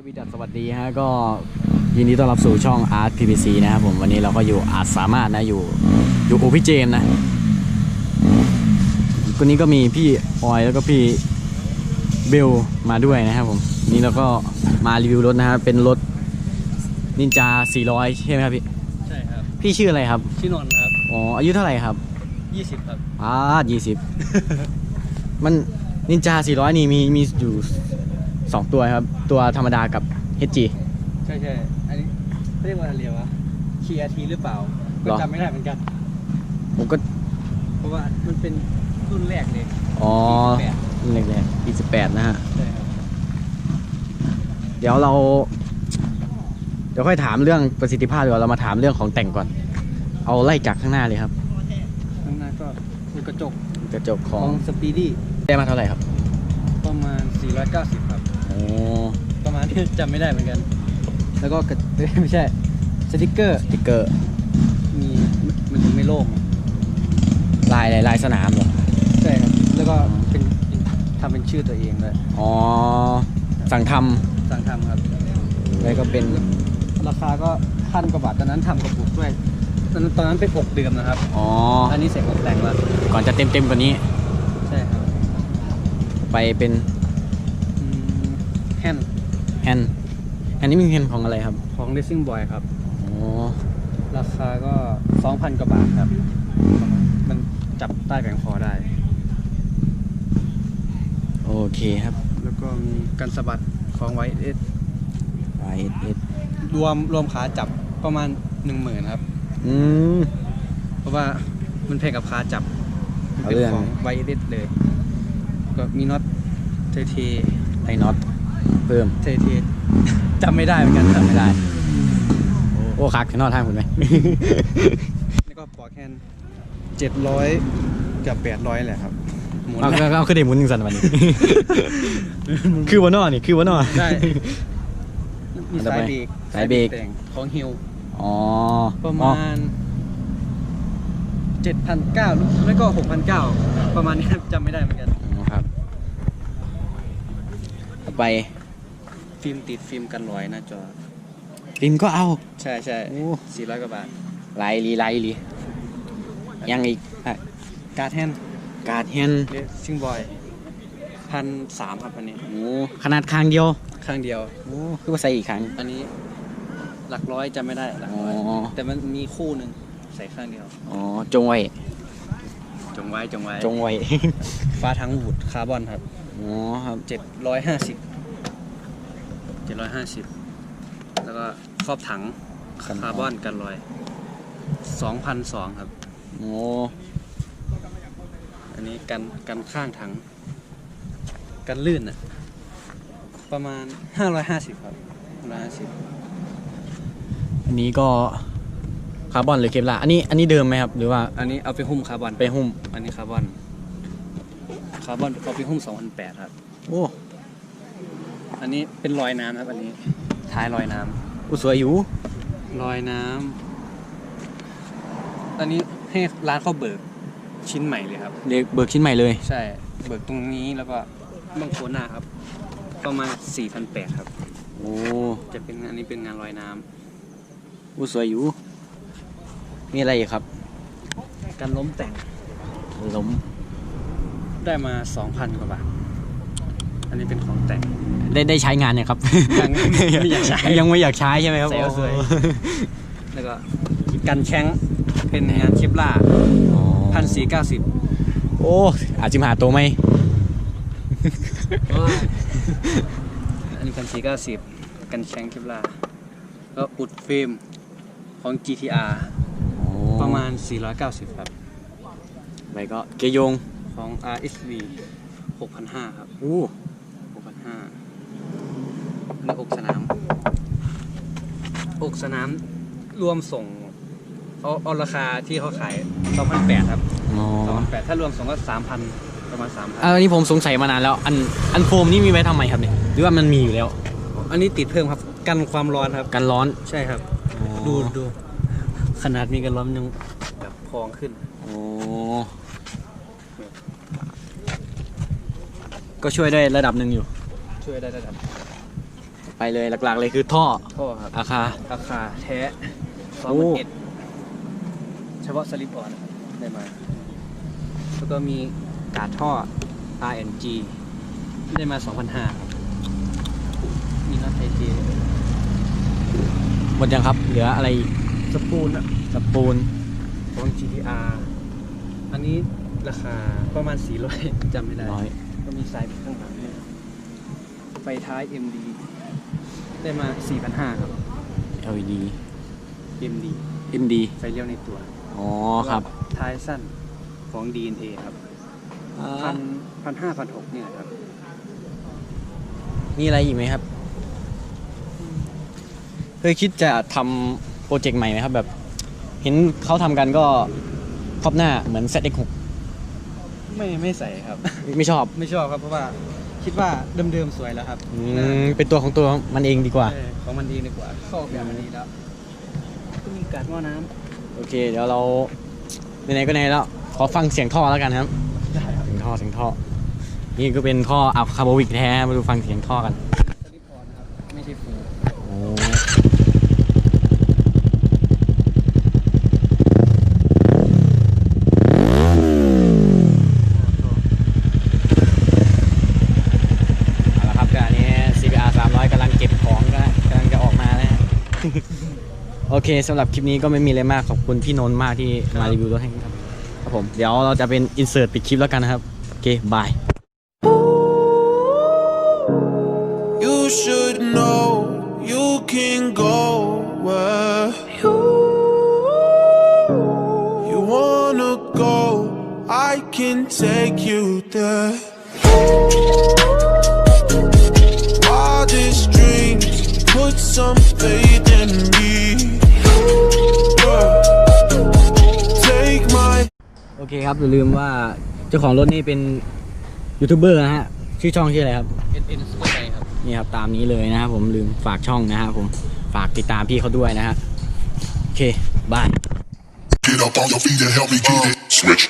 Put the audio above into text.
สวีดัสสวัสดีฮะก็ยินดีต้อนรับสู่ช่อง Art PPC นะครับผมวันนี้เราก็อยู่อาจสามารถนะอยู่อยู่โอพี่เจมส์นะคนนี้ก็มีพี่ออยแล้วก็พี่เบลมาด้วยนะครับผมนี่เราก็มารีวิวรถนะฮะเป็นรถนินจา 400 ใช่ไหมครับพี่ใช่ครับ พี่ชื่ออะไรครับ ชื่อนนท์ครับอ๋ออายุเท่าไหร่ครับ20 ครับ อ่ายี่สิบ มันนินจา 400 นี่มีมีอยู่ สองตัวครับ ตัวธรรมดากับ HG ใช่ใช่อันนี้เขาเรียกว่าอะไรวะ KRT หรือเปล่าหรก็อจำไม่ได้เหมือนกัน ผมก็ เพราะว่ามันเป็นรุ่นแรกเลยอ๋อ28รุ่นแรกๆปี18นะฮะ ใช่ครับเดี๋ยวเรา เดี๋ยวค่อยถามเรื่องประสิทธิภาพดีกว่าเรามาถามเรื่องของแต่งก่อน เอาไล่จากข้างหน้าเลยครับ ข้างหน้าก็คือกระจกกระจกขขอองงสปีดี้ได้มาเท่าไหร่ครับ ประมาณ 490ครับโอ้ ประมาณนี้จำไม่ได้เหมือนกัน แล้วก็กระเอ้ยไม่ใช่สติกเกอร์สติ๊กเกอร์ มีมันถึงไม่โล่งอะลายอะไรลายสนามเหรอใช่ครับแล้วก็เป็นทำเป็นชื่อตัวเองเลยอ๋อ สั่งทสั่งทำครับำแล้วก็เป็น ราคาก็พันกว่าบาทตอนนั้นทำกระปุกด้วยตอนนั้นตอนนั้นเป็นอกเดิมนะครับ อ๋อ อันนี้เสร็จอกแต่งแล้วก่อนจะเต็มเต็มๆกว่านี้ ใช่ครับ ไปเป็นอืม แฮนด์แฮนด์อันนี้เป็นแฮนด์ของอะไรครับ ของ Racing Boy ครับ อ๋อ ราคาก็ 2,000 กว่าบาทครับ มันจับใต้แผงคอได้ โอเคครับ แล้วก็มีกันสะบัดของไวเอส YSS รวมรวมขาจับประมาณ 10,000ครับ อืม เพราะว่ามันเพลงกับขาจับ มันเอาเป็นเรื่อง ของไวเอสเลย ก็มีน็อตเทเทไอ้น็อต เพิ่มเทเทจำไม่ได้เหมือนกันครับจำไม่ได้ โอ้คักน็อตทางคุณไหมแล้วก็ปอกแคนเจ็ดร้อยกับแปดร้อยแหละครับหมุนเอาเอาเอาขึ้นเดหมุนหนึ่งสันวันนี้ คือวันนอนี่คือวันนอได้ มีต่อสาไปยเบรกสายเบรก แต่งของฮิวอ๋อประมาณเจ็ดพันเก้าแล้วก็หกพันเก้าประมาณนี้ครับจำไม่ได้เหมือนกัน อ๋อครับ ต่อไป ฟิล์มติดฟิล์มกันรอยหน้าจอ ฟิล์มก็เอา ใช่ใช่โอ้ สี่ร้อยกว่าบาท ไลายลีไลายลียังอีกอะการ์ดแฮนด์การ์ดแฮนด์เรซิ่งบอยพันสามครับอันนี้ โอ้ขนาดคางเดียวข้างเดียว โอ้คือว่าใส่อีกครั้งอันนี้หลักร้อยจำไม่ได้หลักอ๋อร้อย แต่มันมีคู่หนึ่งใส่ข้างเดียว อ๋อจงไว้จงไว้จงไว้จงไว้ ฟ้าทั้งวูดคาร์บอนครับอ๋อครับ เจ็ดร้อยห้าสิบ เจ็ดร้อยห้าสิบแล้วก็ครอบถังคาร์บอนกันรอยสองพันสองครับ โอ้อันนี้กันกันข้างถัง กันลื่นอะประมาณห้าร้อยห้าสิบครับห้าร้อยห้าสิบอันนี้ก็คาร์บอนหรือเคปลาร์อันนี้อันนี้เดิมไหมครับ หรือว่าอันนี้เอาไปหุ้มคาร์บอนไปหุ้ม อันนี้คาร์บอน คาร์บอนเอาไปหุ้มสองพันแปดครับ โอ้ อันนี้เป็นรอยน้ำครับอันนี้ท้ายรอยน้ำอุสวยอยู่รอยน้ำตอนนี้ให้ร้านเขาเบิกชิ้นใหม่เลยครับ เด็กเบิกชิ้นใหม่เลย ใช่เบิกตรงนี้แล้วก็บางโคนหน้าครับ ประมาณ4,800ครับ โอ้จะเป็นอันนี้เป็นงานรอยน้ำอุสวยอยู่มีอะไรอีกครับการล้มแต่งล้ม ได้มา 2,000 กว่าบาท อันนี้เป็นของแต่ง ได้ได้ใช้งานเนี่ยครับ ยังไม่อยากใช้ ยังไม่อยากใช้ใช่ไหมครับใส่เอาสวยโอ้แล้วก็กันแข้งเป็นงานเคปล่าอ๋อพันสี่เก้าสิบโอ้อาจจะมาหาตัวไหมอันนี้พันสี่เก้าสิบกันแข้งเคปล่าแล้วอุดฟิล์มของ GTR ประมาณ 490 ครับไปก็เกยงของ RSV 6,500 ครับโอ้6,500แล้วอกสนาม อก สนามรวมส่งเอาเอาราคาที่เขาขาย2,800ครับอ๋อ2,800ถ้ารวมส่งก็3,000ประมาณ3,000อันนี้ผมสงสัยมานานแล้ว อันอันโฟมนี่มีไว้ทำไมครับเนี่ยหรือว่ามันมีอยู่แล้ว อันนี้ติดเพิ่มครับกันความร้อนครับ กันร้อนใช่ครับอ๋อดูดูขนาดมีกันร้อนยังแบบพองขึ้นโอ้ก็ช่วยได้ระดับหนึ่งอยู่ ช่วยได้ระดับ ไปเลยหลักๆเลยคือท่อท่อครับอาคา ราคาแท้สองโอ้หมื่นเอ็ดเฉพาะสลิปออนนะครับได้มา แล้วก็มีกาดท่อ RNG ได้มา2,500ครับมีน็อตไทเทหมดยังครับ เหลืออะไรอีกสปูนอะสปูนของ GTR อันนี้ราคาประมาณ 400จำไม่ได้ร้อย ก็มีสายข้างหลังด้วยไฟท้าย MD ได้มา 4,500 ครับ LED MD MD ไฟเลี้ยวในตัวอ๋อครับ ท้ายสั้นของ DNA ครับพันพันห้าพันหกเนี่ยครับ มีอะไรอีกไหมครับ เคยคิดจะทำโปรเจกต์ใหม่ไหมครับ แบบ เห็นเขาทำกันก็ครอบหน้าเหมือน ZX6 ไม่ไม่ใส่ครับ ไม่ชอบไม่ชอบครับเพราะว่า คิดว่าเดิมๆสวยแล้วครับอืมเป็นตัวของตัวมันเองดีกว่า เออของมันดีดีกว่าเข้าแบบมันดีแล้วก็มีการหม้อน้โอเค เดี๋ยวเราไหนๆก็ไหนแล้ว ขอฟังเสียงท่อแล้วกันครับำได้ครับเสียงท่อเสียงท่อ นี่ก็เป็นท่ออับคาร์บวิกแท้มาดูฟังเสียงท่อกัน สลิปออนนะครับ ไม่ใช่ฟู โอ้เอาละครับก็อันนี้ CBR 300กำลังเก็บของก็กำลังจะออกมาแล้วฮะ โอ เคสำหรับคลิปนี้ก็ไม่มีอะไรมากขอบคุณพี่นนท์มากที่มารีวิวรถให้ครับครับผมเดี๋ยวเราจะเป็นอินเสิร์ตปิดคลิปแล้วกันนะครับ โอเค บาย You should know you can go where you, wanna go. I can take you คครับอย่าลืมว่าเจ้าของรถนี่เป็นยูทูบเบอร์นะฮะชื่อช่องชื่ออะไรครับเอ็นเอ็นสกูตไครับ นี่ครับตามนี้เลยนะครับผมลืมฝากช่องนะครับผมฝากติดตามพี่เขาด้วยนะฮะโอเคบาย Get up on your feet and help me get it. Switch.